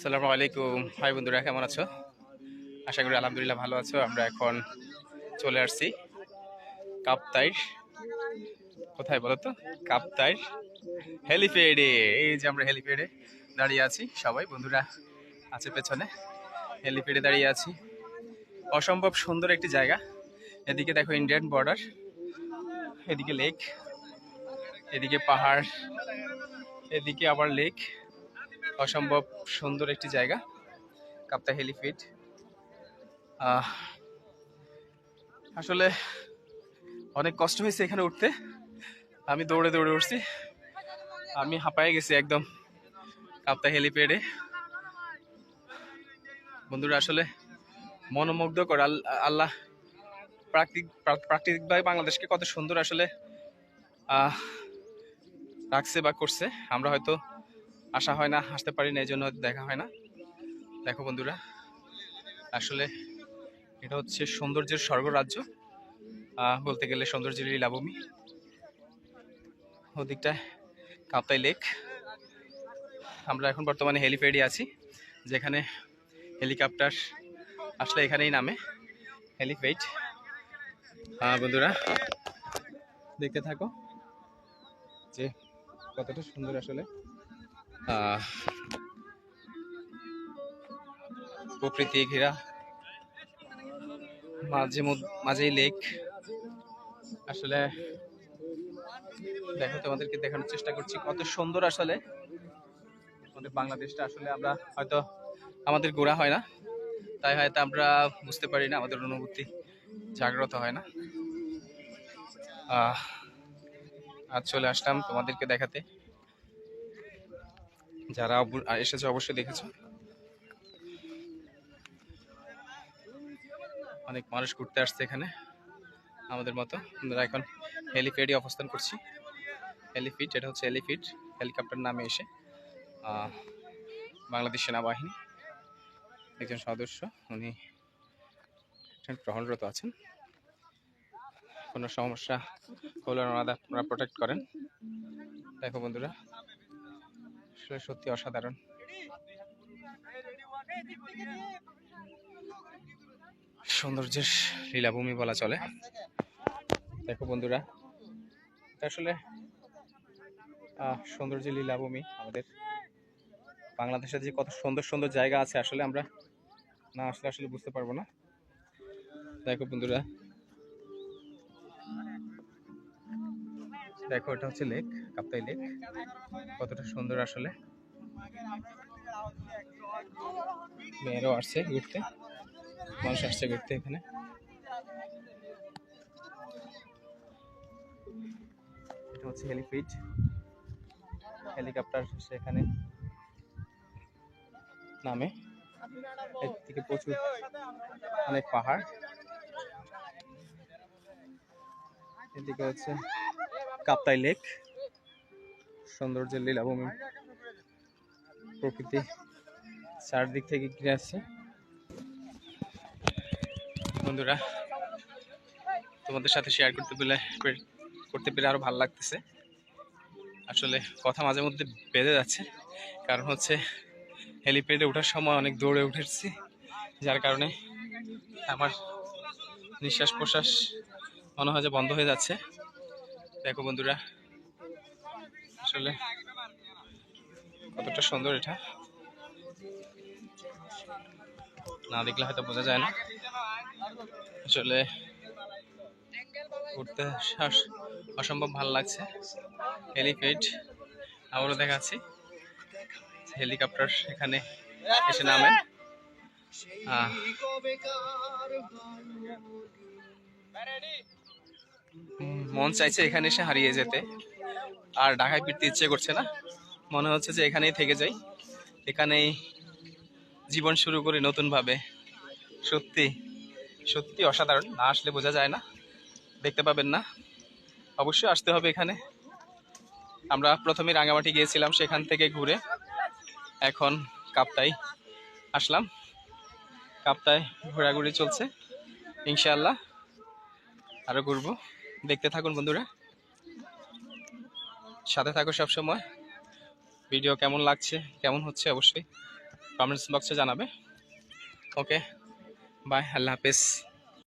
আসসালামু আলাইকুম। হাই বন্ধুরা, কেমন আছো? আশা করি আলহামদুলিল্লাহ ভালো আছো। আমরা এখন চলে আসছি কাপ্তাইর কোথায় বলো তো? কাপ্তাইর হেলিপ্যাডে। এই যে আমরা হেলিপ্যাডে দাঁড়িয়ে আছি সবাই, বন্ধুরা আছে পেছনে। হেলিপ্যাডে দাঁড়িয়ে আছি। অসম্ভব সুন্দর একটি জায়গা। এদিকে দেখো ইন্ডিয়ান বর্ডার, এদিকে লেক, এদিকে পাহাড়, এদিকে আবার লেক। অসম্ভব সুন্দর একটি জায়গা, কাপ্তা হেলিফিট আসলে অনেক কষ্ট হয়েছে এখানে উঠতে। আমি দৌড়ে দৌড়ে উঠছি। আমি হাঁপায়ে গেছি একদম কাপ্তা হেলিপ্যাডে বন্ধুরা, আসলে মনোমুগ্ধকর। আল- আল্লাহ প্রাকৃতিক প্রাকৃতিকভাবে বাংলাদেশকে কত সুন্দর আসলে রাখছে বা করছে। আমরা হয়তো আসা হয় না আসতে পারি না এই জন্য দেখা হয় না। দেখো বন্ধুরা, আসলে এটা হচ্ছে সৌন্দর্যের স্বর্গরাজ্য। বলতে গেলে সৌন্দর্যের লীলাভূমি। ওদিকটায় কাপ্তাই লেক। আমরা এখন বর্তমানে হেলিপ্যাডে আছি, যেখানে হেলিকপ্টার আসলে এখানেই নামে, হেলিপ্যাড। বন্ধুরা, দেখতে থাকো যে কতটা সুন্দর আসলে। প্রকৃতি ঘেরা, মাঝে মাঝেই লেক আসলে দেখো, তোমাদেরকে দেখানোর চেষ্টা করছি কত সুন্দর আসলে। আমাদের বাংলাদেশটা আসলে আমরা হয়তো, আমাদের গোড়া হয় না। তাই হয়তো আমরা বুঝতে পারি না, আমাদের অনুভূতি জাগ্রত হয় না। আজ চলে আসলাম তোমাদেরকে দেখাতে। যারা এসেছে অবশ্যই দেখেছ। অনেক মানুষ ঘুরতে আসছে এখানে, আমাদের মতো। আমরা এখন হেলিপ্যাডে অবস্থান করছি। হেলিফিট এটা হচ্ছে হেলিফিট হেলিকপ্টার নামে এসে বাংলাদেশ সেনাবাহিনী। একজন সদস্য, উনি গ্রহণরত আছেন। কোনো সমস্যা হলে ওনারা প্রোটেক্ট করেন। দেখো বন্ধুরা আসলে সত্যি অসাধারণ। সৌন্দর্যের লীলাভূমি বলা চলে। দেখো বন্ধুরা আসলে সৌন্দর্যের লীলাভূমি আমাদের। বাংলাদেশের যে কত সুন্দর সুন্দর জায়গা আছে, আসলে আমরা না আসলে আসলে বুঝতে পারব না। দেখো বন্ধুরা দেখো, এটা হচ্ছে লেক, কাপ্তাই লেক। কতটা সুন্দর আসলে। মেয়েরাও আসছে ঘুরতে। মানুষ আসছে ঘুরতে এখানে। এটা হচ্ছে হেলিপ্যাড হেলিকপ্টার সেখানে নামে। এর থেকে প্রচুর অনেক পাহাড়। এদিকে হচ্ছে কাপ্তাই লেক। সৌন্দর্যের লীলাভূমি প্রকৃতি চারদিক থেকে ঘিরে আছে। বন্ধুরা, তোমাদের সাথে শেয়ার করতে পেলে, করতে পেরে আরও ভালো লাগতেছে। আসলে কথা মাঝে মধ্যে বেঁধে যাচ্ছে, কারণ হচ্ছে হেলিপ্যাডে ওঠার সময় অনেক দৌড়ে উঠেছি, যার কারণে আমার নিঃশ্বাস প্রশ্বাস মনে হয় যে বন্ধ হয়ে যাচ্ছে। দেখো বন্ধুরা আসলে কতটা সুন্দর এটা। না দেখলে হয়তো বোঝা যায় না। আসলে ঘুরতে অসম্ভব ভালো লাগছে। হেলিপ্যাড আবারও দেখাচ্ছি। হেলিকপ্টার এখানে এসে নামেন উম, মন চাইছে এখানে এসে হারিয়ে যেতে। আর ঢাকায় ফিরতে ইচ্ছে করছে না। মনে হচ্ছে যে এখানেই থেকে যাই। এখানেই জীবন শুরু করি নতুনভাবে। সত্যি সত্যি অসাধারণ। না আসলে বোঝা যায় না। দেখতে পাবেন না। অবশ্যই আসতে হবে এখানে। আমরা প্রথমে রাঙামাটি গিয়েছিলাম সেখান থেকে ঘুরে। এখন কাপ্তাই আসলাম। কাপ্তায় ঘোরাঘুরি চলছে। ইনশাআল্লাহ আরও ঘুরবো। দেখতে থাকুন বন্ধুরা। সাথে থাকো সব সময় ভিডিও কেমন লাগছে, কেমন হচ্ছে অবশ্যই কমেন্টস বক্সে জানাবে। ওকে, বাই, আল্লাহ হাফেজ।